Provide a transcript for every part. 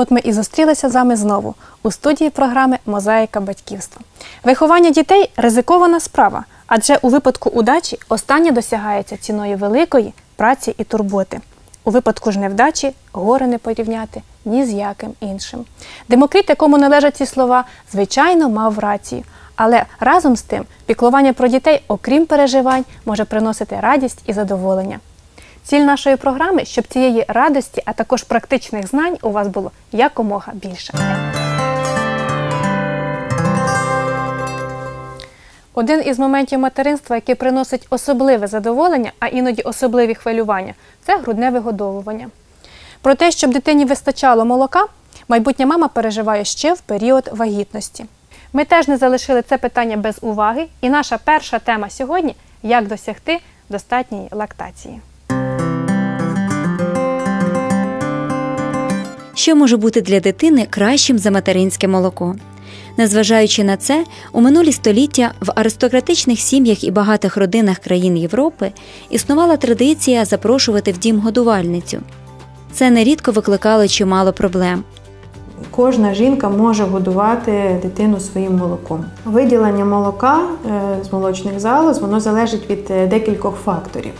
От ми і зустрілися з вами знову у студії програми Мозаїка батьківства. Виховання дітей ризикована справа, адже у випадку удачі останнє досягається ціною великої праці і турботи. У випадку ж невдачі горе не порівняти ні з яким іншим. Демокрит, якому належать ці слова, звичайно, мав рацію. Але разом з тим піклування про дітей, окрім переживань, може приносити радість і задоволення. Ціль нашої програми, щоб цієї радості, а також практичних знань у вас було якомога більше. Один із моментів материнства, який приносить особливе задоволення, а іноді особливі хвилювання, це грудне вигодовування. Про те, щоб дитині вистачало молока, майбутня мама переживає ще в період вагітності. Ми теж не залишили це питання без уваги, і наша перша тема сьогодні як досягти достатньої лактації. Що може бути для дитини кращим за материнське молоко. Незважаючи на це, у минулі століття в аристократичних сім'ях і багатих родинах країн Європи існувала традиція запрошувати в дім годувальницю. Це нерідко викликало чимало проблем. Кожна жінка може годувати дитину своїм молоком. Виділення молока е, з молочних залоз воно залежить від е, декількох факторів.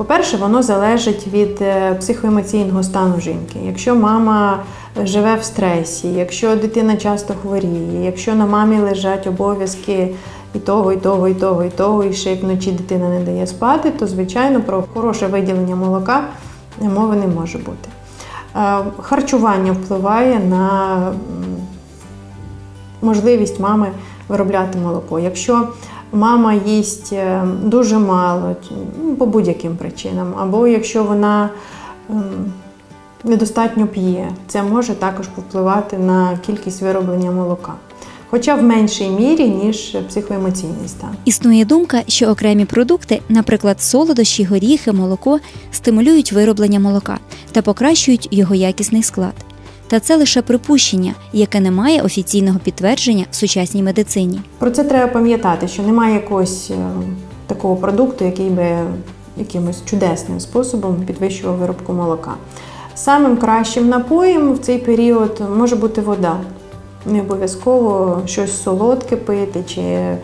По-перше, воно залежить від е, психоемоційного стану жінки. Якщо мама живе в стресі, якщо дитина часто хворіє, якщо на мамі лежать обов'язки і того, і того, і того, і того, і ще й вночі дитина не дає спати, то звичайно про хороше виділення молока мови не може бути. Е, харчування впливає на можливість мами виробляти молоко. Якщо мама їсть е, дуже мало ну, по будь-яким причинам, або якщо вона ем, недостатньо п'є, це може також повпливати на кількість вироблення молока. Хоча в меншій мірі, ніж психоемоційний стан. Існує думка, що окремі продукти, наприклад, солодощі, горіхи, молоко, стимулюють вироблення молока та покращують його якісний склад. Та це лише припущення, яке не має офіційного підтвердження в сучасній медицині. Про це треба пам'ятати, що немає якогось е, такого продукту, який би якимось чудесним способом підвищував виробку молока. Самим кращим напоєм в цей період може бути вода. Не обов'язково щось солодке пити, чи ем,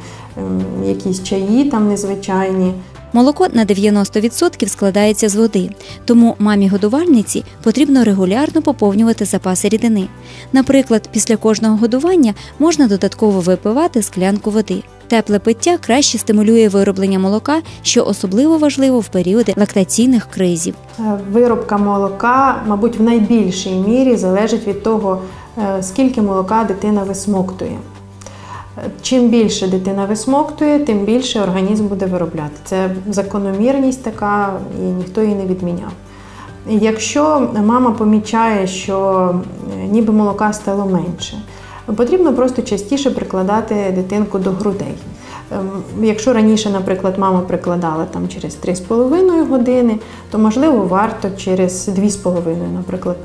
якісь чаї там незвичайні. Молоко на 90% складається з води, тому мамі годувальниці потрібно регулярно поповнювати запаси рідини. Наприклад, після кожного годування можна додатково випивати склянку води. Тепле пиття краще стимулює вироблення молока, що особливо важливо в періоди лактаційних кризів. Е, виробка молока, мабуть, в найбільшій мірі залежить від того, е, скільки молока дитина висмоктує. Чим більше дитина висмоктує, тим більше організм буде виробляти. Це закономірність така, і ніхто її не відміняв. Якщо мама помічає, що е, ніби молока стало менше, потрібно просто частіше прикладати дитинку до грудей. Ем, якщо раніше, наприклад, мама прикладала там через 3,5 години, то можливо варто через 2,5, наприклад,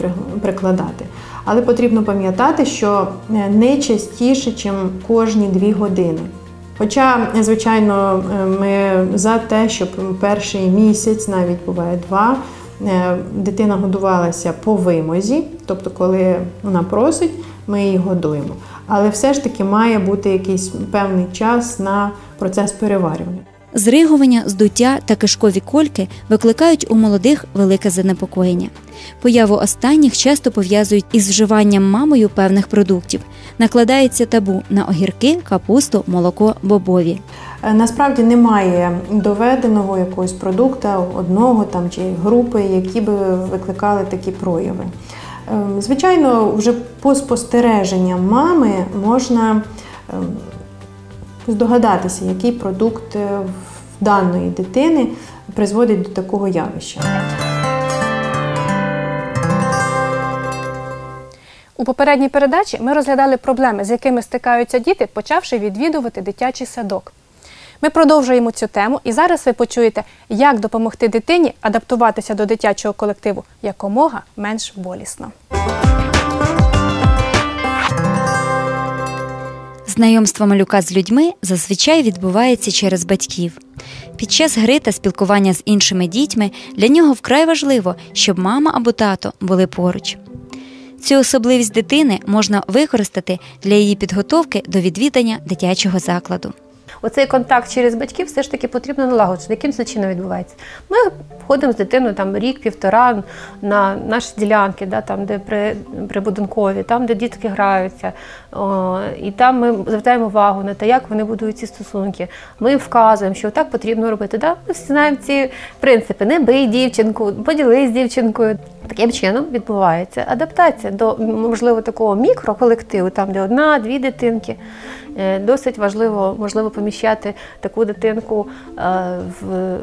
прикладати. Але потрібно пам'ятати, що е, не частіше, ніж кожні 2 години. Хоча, звичайно, е, ми за те, щоб перший місяць, навіть буває два, е, дитина годувалася по вимозі, тобто, коли вона просить, ми її годуємо. Але все ж таки має бути якийсь певний час на процес переварювання. Зригування, здуття та кишкові кольки викликають у молодих велике занепокоєння. Появу останніх часто пов'язують із вживанням мамою певних продуктів. Накладається табу на огірки, капусту, молоко, бобові. Е, насправді немає доведеного якогось продукту одного там чи групи, які би викликали такі прояви. Ем, звичайно, вже по спостереженням мами можна ем, здогадатися, який продукт е, в даної дитини призводить до такого явища. У попередній передачі ми розглядали проблеми, з якими стикаються діти, почавши відвідувати дитячий садок. Ми продовжуємо цю тему, і зараз ви почуєте, як допомогти дитині адаптуватися до дитячого колективу якомога менш болісно. Знайомство малюка з людьми зазвичай відбувається через батьків. Під час гри та спілкування з іншими дітьми для нього вкрай важливо, щоб мама або тато були поруч. Цю особливість дитини можна використати для її підготовки до відвідання дитячого закладу. Оцей контакт через батьків все ж таки потрібно налагоджувати. Яким це чином відбувається? Ми ходимо з дитиною там рік-півтора на наші ділянки, да, там, де при, прибудинкові, там, де дітки граються. О, і там ми звертаємо увагу на те, як вони будують ці стосунки. Ми їм вказуємо, що так потрібно робити. Да? Ми всі знаємо ці принципи: не бий дівчинку, поділись з дівчинкою. Таким чином відбувається адаптація до можливо такого мікроколективу, там де одна-дві дитинки. Е, Досить важливо, можливо, поміщати таку дитинку е, в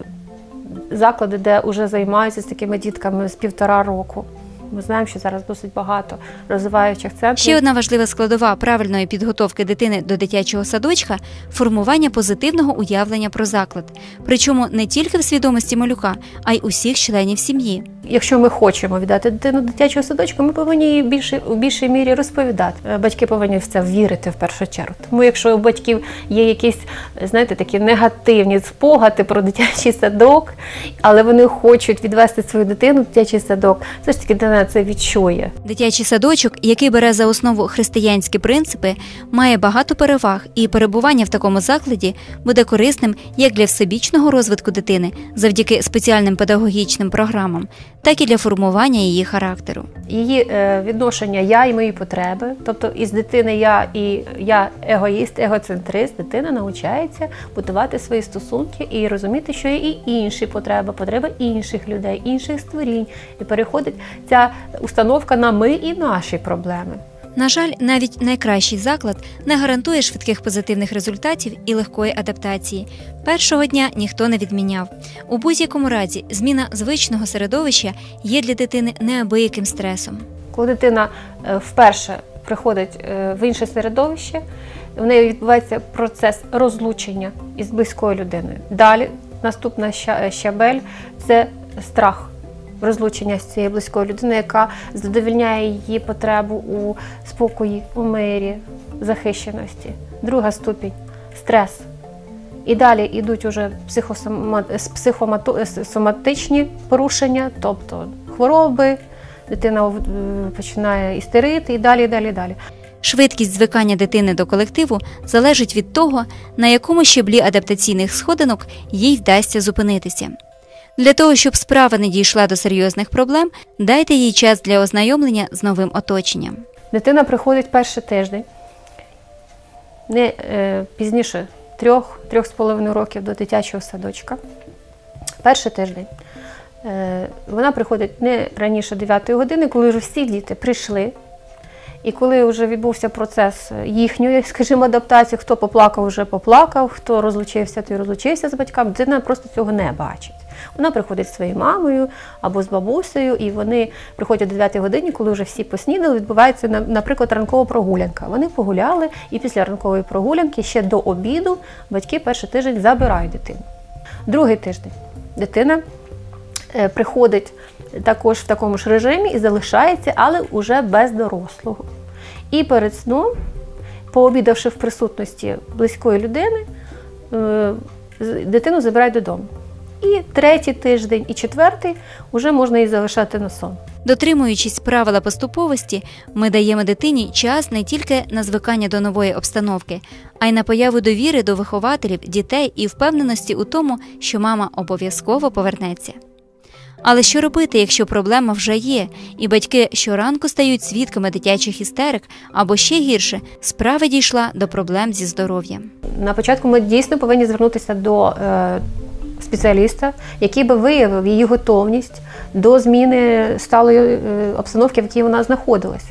заклади, де вже займаються з такими дітками з півтора року. Ми знаємо, що зараз досить багато розвиваючих центрів. Ще одна важлива складова правильної підготовки дитини до дитячого садочка формування позитивного уявлення про заклад, причому не тільки в свідомості малюка, а й усіх членів сім'ї. Якщо ми хочемо віддати дитину до дитячого садочку, ми повинні їй більше у більшій мірі розповідати. Е, Батьки повинні в це вірити в першу чергу. Тому якщо у батьків є якісь, знаєте, такі негативні спогади про дитячий садок, але вони хочуть відвести свою дитину в дитячий садок, все ж таки дитина це відчує. Дитячий садочок, який бере за основу християнські принципи, має багато переваг, і перебування в такому закладі буде корисним як для всебічного розвитку дитини завдяки спеціальним педагогічним програмам, так і для формування її характеру. Її е, відношення я і мої потреби, тобто із дитини я і я егоїст, егоцентрист, дитина навчається будувати свої стосунки і розуміти, що є і інші потреби, потреби інших людей, інших створінь. І переходить ця установка на ми і наші проблеми. На жаль, навіть найкращий заклад не гарантує швидких позитивних результатів і легкої адаптації. Першого дня ніхто не відміняв. У будь-якому разі, зміна звичного середовища є для дитини неабияким стресом. Коли дитина е, вперше приходить е, в інше середовище, в неї відбувається процес розлучення із близькою людиною. Далі наступна ща- щабель це страх. Розлучення з цією близькою людиною, яка задовільняє її потребу у спокої, у мирі, захищеності. Друга ступінь стрес. І далі йдуть уже психосома- с- психомато- с- соматичні порушення, тобто хвороби, дитина е, починає істерити і далі, і далі, і далі. Швидкість звикання дитини до колективу залежить від того, на якому щеблі адаптаційних сходинок їй вдасться зупинитися. Для того, щоб справа не дійшла до серйозних проблем, дайте їй час для ознайомлення з новим оточенням. Дитина приходить перший тиждень, не е, пізніше трьох, трьох з половиною років до дитячого садочка. Перший тиждень. Е, вона приходить не раніше 9 години, коли вже всі діти прийшли. І коли вже відбувся процес їхньої, скажімо, адаптації, хто поплакав, вже поплакав, хто розлучився, той розлучився з батьками, дитина просто цього не бачить. Вона приходить зі своєю мамою або з бабусею, і вони приходять о 9 годині, коли вже всі поснідали, відбувається, наприклад, ранкова прогулянка. Вони погуляли, і після ранкової прогулянки ще до обіду батьки перший тиждень забирають дитину. Другий тиждень дитина е, приходить також в такому ж режимі і залишається, але вже без дорослого. І перед сном, пообідавши в присутності близької людини, е, дитину забирають додому. І третій тиждень, і четвертий вже можна її залишати на сон. Дотримуючись правила поступовості, ми даємо дитині час не тільки на звикання до нової обстановки, а й на появу довіри до вихователів, дітей і впевненості у тому, що мама обов'язково повернеться. Але що робити, якщо проблема вже є, і батьки щоранку стають свідками дитячих істерик, або ще гірше, справа дійшла до проблем зі здоров'ям. На початку ми дійсно повинні звернутися до е, спеціаліста, який би виявив її готовність до зміни сталої е, обстановки, в якій вона знаходилась.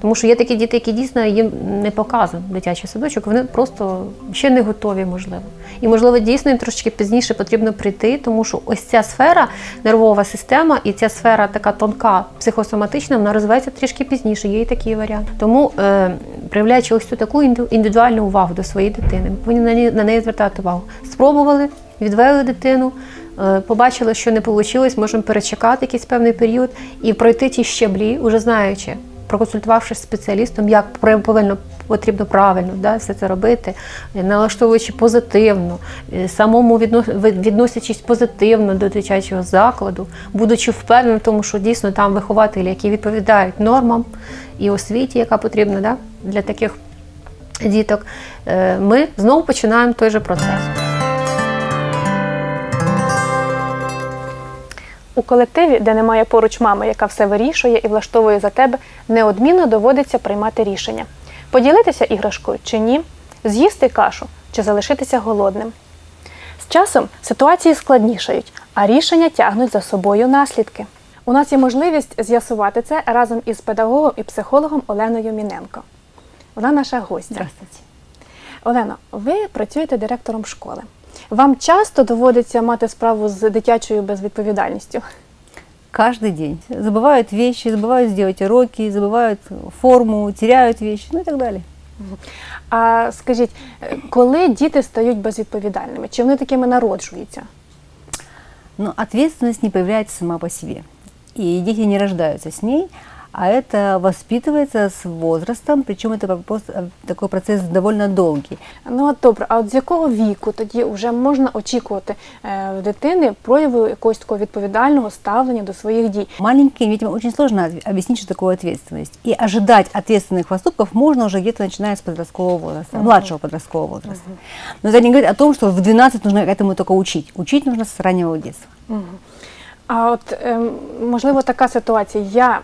Тому що є такі діти, які дійсно їм не показан дитячий садочок, вони просто ще не готові, можливо. І, можливо, дійсно їм трошки пізніше потрібно прийти, тому що ось ця сфера, нервова система, і ця сфера така тонка, психосоматична, вона розвивається трішки пізніше. Є і такий варіант. Тому, е, проявляючи ось цю таку інди- індивідуальну увагу до своєї дитини, ми повинні на неї звертати увагу. Спробували, відвели дитину. е, Побачили, що не вийшло, можемо перечекати якийсь певний період і пройти ті щаблі, уже знаючи проконсультувавшись з спеціалістом, як повинно потрібно правильно да, все це робити, е, налаштовуючи позитивно, е, самому відно- відносячись позитивно до дитячого закладу, будучи впевненим в тому, що дійсно там вихователі, які відповідають нормам і освіті, яка потрібна да, для таких діток, ми знову починаємо той же процес. У колективі, де немає поруч мами, яка все вирішує і влаштовує за тебе, неодмінно доводиться приймати рішення: поділитися іграшкою чи ні, з'їсти кашу чи залишитися голодним. З часом ситуації складнішають, а рішення тягнуть за собою наслідки. У нас є можливість з'ясувати це разом із педагогом і психологом Оленою Міненко. Вона наша гостя. Здравствуйте. Олено, ви працюєте директором школи. Вам часто доводиться мати справу з дитячою безвідповідальністю? Каждый день. Забывают вещи, забывают сделать уроки, забывают форму, теряют вещи, ну и так далее. А скажіть, е, коли діти стають безвідповідальними? Чи вони такими народжуються? Но ответственность не появляется сама по себе. И дети не рождаются с ней, а это воспитывается с возрастом, причем это вопрос- э, такой процесс довольно долгий. Ну от добре, а от з якого віку тоді вже можна очікувати е, в дитини прояву якогось такого відповідального ставлення до своїх дій? Маленьким детям очень сложно об- объяснить, что такое ответственность. И ожидать ответственных поступков можно уже где-то начиная с подросткового возраста, младшего подросткового возраста. Но это не говорит о том, что в 12 нужно этому только учить. Учить нужно с раннего детства. А от ем, можливо така ситуація. Я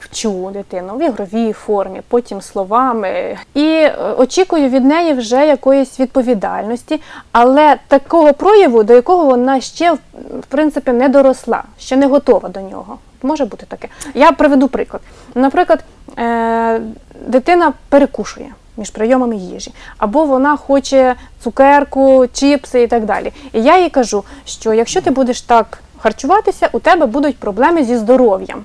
вчу дитину в ігровій формі, потім словами, і е, очікую від неї вже якоїсь відповідальності, але такого прояву, до якого вона ще в принципі не доросла, ще не готова до нього. Може бути таке. Я приведу приклад. Наприклад, е- дитина перекушує. Між прийомами їжі, або вона хоче цукерку, чіпси і так далі. І я їй кажу, що якщо ти будеш так харчуватися, у тебе будуть проблеми зі здоров'ям.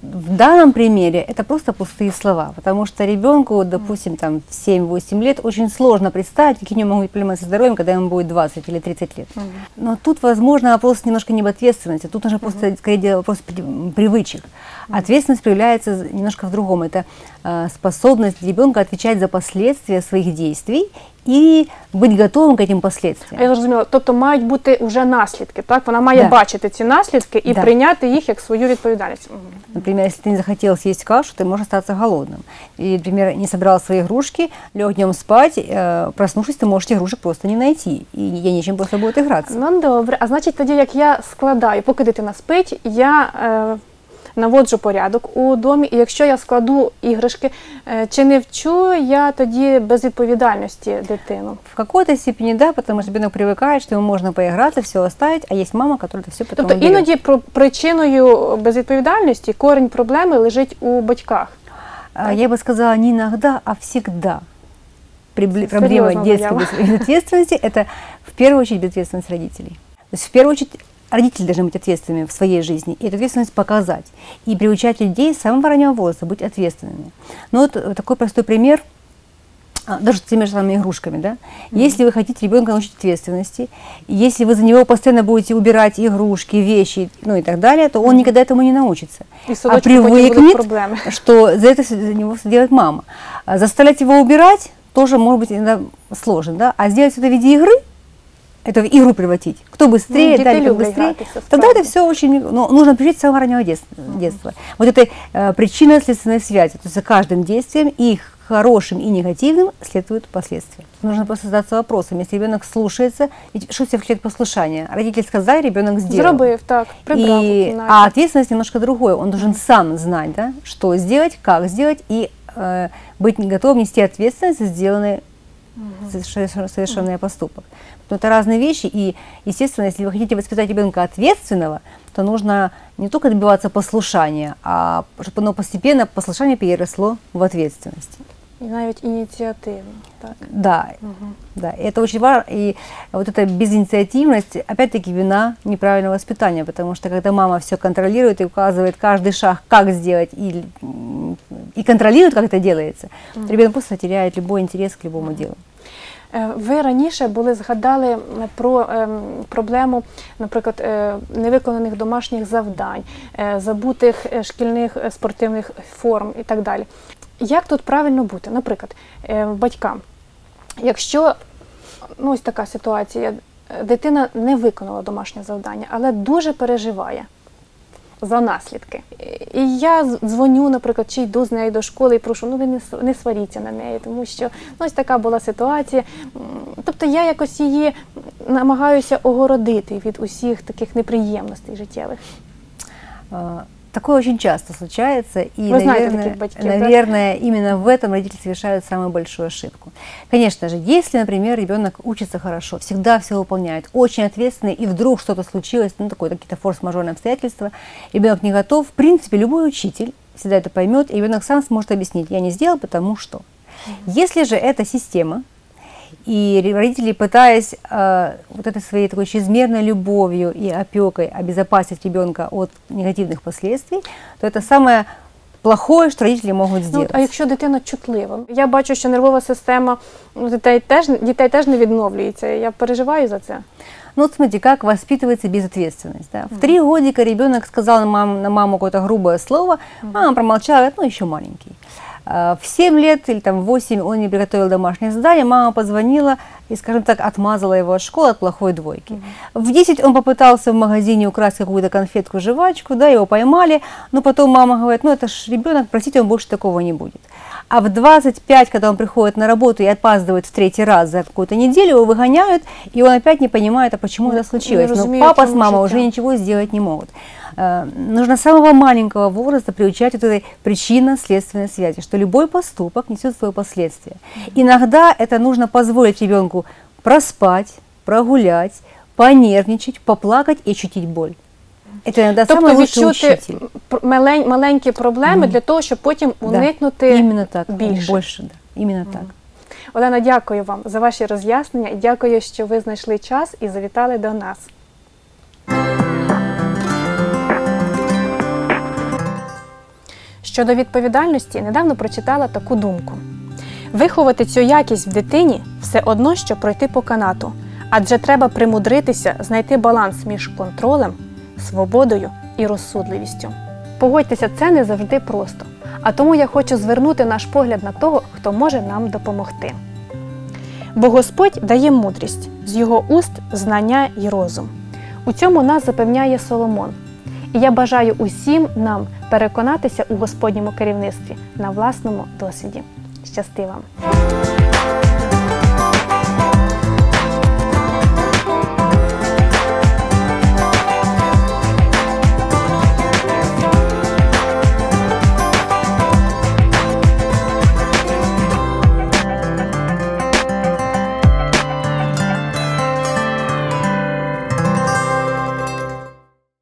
В данном примере это просто пустые слова, потому что ребенку, допустим, там в 7-8 лет очень сложно представить, какие у него могут быть проблемы со здоровьем, когда ему будет 20 или 30 лет. Но тут, возможно, вопрос немножко не в ответственности, тут нужно просто, скорее, вопрос при- привычек. Ответственность проявляется з- немножко в другом. Это э, способность ребенка отвечать за последствия своих действий и быть готовым к этим последствиям. Я зрозуміла. Тобто мають бути вже наслідки. Так вона має Да. бачити ці наслідки і Да. прийняти їх як свою відповідальність. Мгм. Например, если ты не захотел съесть кашу, ты можешь остаться голодным. И, например, не собрал свои игрушки, лег днем спать, э, проснувшись, ты можешь игрушек просто не найти. И ей нечем просто будет играться. Ну добре. А значить, тоді як я складаю, поки дитина спить, я е, наводжу порядок у домі. І якщо я складу іграшки, е, чи не вчу я тоді безвідповідальності дитину? В какой-то степени да, потому что ребенок привыкает, что ему можно поиграться, все оставить, а есть мама, которая это все потом Тобто уберет. іноді про- причиною безвідповідальності корінь проблеми лежить у батьках. А, Я бы сказала не иногда, а всегда. Прибли- Серьезно Проблема детской заявила. безответственности – это в первую очередь безответственность родителей. То есть в первую очередь родители должны быть ответственными в своей жизни и эту ответственность показать. И приучать людей с самого раннего возраста быть ответственными. Ну вот э, такой простой пример – а, даже с теми же самыми игрушками, да. Если вы хотите ребенка научить ответственности, если вы за него постоянно будете убирать игрушки, вещи, ну и так далее, то он никогда этому не научится. В А привыкнет, что за это за него делает мама. А Заставлять его убирать тоже может быть иногда сложно, да. А сделать это в виде игры, это в игру превратить. Кто быстрее, дети дали как любят быстрее. играться, Тогда это справді. все очень, ну, нужно приучить с самого раннего детства. детства. Вот этой э, причинно-следственной связи. То есть за каждым действием и хорошим, и негативным следуют последствия. Нужно просто задаться вопросом, если ребенок слушается, ведь что все включает послушание? Родитель сказал, ребенок сделал. Зробив так, прибрав у И, кімнаті. а ответственность немножко другое. Он должен сам знать, да, что сделать, как сделать, и э, быть готовым нести ответственность за сделанный совершенно- совершенный поступок. Но это разные вещи, и, естественно, если вы хотите воспитать ребенка ответственного, то нужно не только добиваться послушания, а чтобы оно постепенно, послушание переросло в ответственность. І навіть ініціативно. Так. Да, да, и это очень важно. И вот эта безинициативность, опять-таки, вина неправильного воспитания, потому что когда мама все контролирует и указывает каждый шаг, как сделать, и, м, и контролирует, как это делается, ребенок просто теряет любой интерес к любому делу. Е, Ви раніше були згадали про ем, проблему, наприклад, е, невиконаних домашніх завдань, е, забутих шкільних спортивних форм і так далі. Як тут правильно бути? Наприклад, батькам, якщо ну, ось така ситуація, дитина не виконала домашнє завдання, але дуже переживає за наслідки. І я дзвоню, наприклад, чи йду з нею до школи і прошу, ну ви не, сваріться на неї, тому що ну, ось така була ситуація. Тобто я якось її намагаюся огородити від усіх таких неприємностей життєвих. Такое очень часто случается, и, Вы знаете наверное, батьків, да? наверное, именно в этом родители совершают самую большую ошибку. Конечно же, если, например, ребенок учится хорошо, всегда все выполняет, очень ответственный, и вдруг что-то случилось, ну, такое, какие-то форс-мажорные обстоятельства, ребенок не готов, в принципе, любой учитель всегда это поймет, и ребенок сам сможет объяснить, я не сделал, потому что. Если же эта система, и ре- родители, пытаясь э, вот этой своей такой чрезмерной любовью и опекой обезопасить ребенка от негативных последствий, то это самое плохое, что родители могут Ну, сделать. от, а якщо дитина чутлива, я бачу, що нервова система ну, дітей теж дітей теж не відновлюється. Я переживаю за це. Ну вот смотрите, как воспитывается безответственность. Да? В три годика ребенок сказал на маму, на маму какое-то грубое слово, мама промолчала, говорит, ну еще маленький. А, В 7 лет или там 8 он не приготовил домашнее задание, мама позвонила и, скажем так, отмазала его от школы от плохой двойки. В 10 он попытался в магазине украсть какую-то конфетку, жвачку, да, его поймали, но потом мама говорит, ну это ж ребенок, простите, он больше такого не будет. А в 25, когда он приходит на работу и опаздывает в третий раз за какую-то неделю, его выгоняют, и он опять не понимает, а почему Не- это случилось. Но разумеет папа с мамой уже ничего сделать не могут. Э, Нужно с самого маленького возраста приучать вот этой причинно-следственной связи, что любой поступок несет свои последствия. Иногда это нужно позволить ребенку проспать, прогулять, понервничать, поплакать и ощутить боль. Это иногда Тобто самый лучший відчути учитель. пр- малень- маленькі проблеми для того, щоб потім Да, уникнути Именно так, більше. больше, да, именно так. Олена, дякую вам за ваші роз'яснення і дякую, що ви знайшли час і завітали до нас. Щодо відповідальності, недавно прочитала таку думку: виховати цю якість в дитині все одно, що пройти по канату, адже треба примудритися знайти баланс між контролем, свободою і розсудливістю. Погодьтеся, це не завжди просто. А тому я хочу звернути наш погляд на того, хто може нам допомогти. Бо Господь дає мудрість, з його уст знання і розум. У цьому нас запевняє Соломон. І я бажаю усім нам переконатися у Господньому керівництві на власному досвіді. Щасти вам!